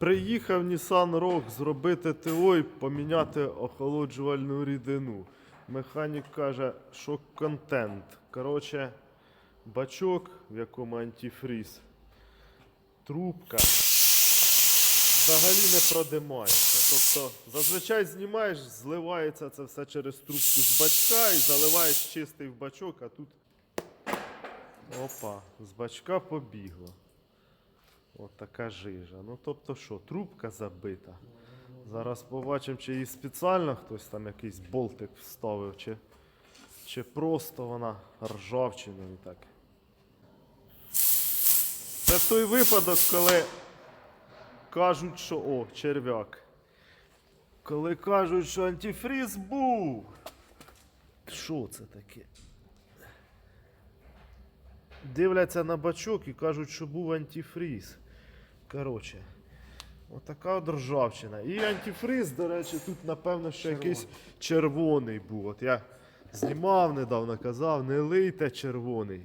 Приїхав Nissan Rogue зробити ТО і поміняти охолоджувальну рідину. Механік каже, що контент. Коротше, бачок, в якому антифріз, трубка взагалі не продимається. Тобто, зазвичай знімаєш, зливається це все через трубку з бачка і заливаєш чистий в бачок, а тут. Опа, з бачка побігло. От така жижа. Ну тобто що, трубка забита. Зараз побачимо, чи її спеціально хтось там якийсь болтик вставив, чи, чи просто вона ржавчиною так. Це той випадок, коли кажуть, що о, черв'як. Коли кажуть, що антифріз був. Що це таке? Дивляться на бачок і кажуть, що був антифріз. Коротше, отака от ржавчина. І антифриз, до речі, тут, напевно, ще якийсь червоний був. От я знімав недавно, казав, не лийте червоний.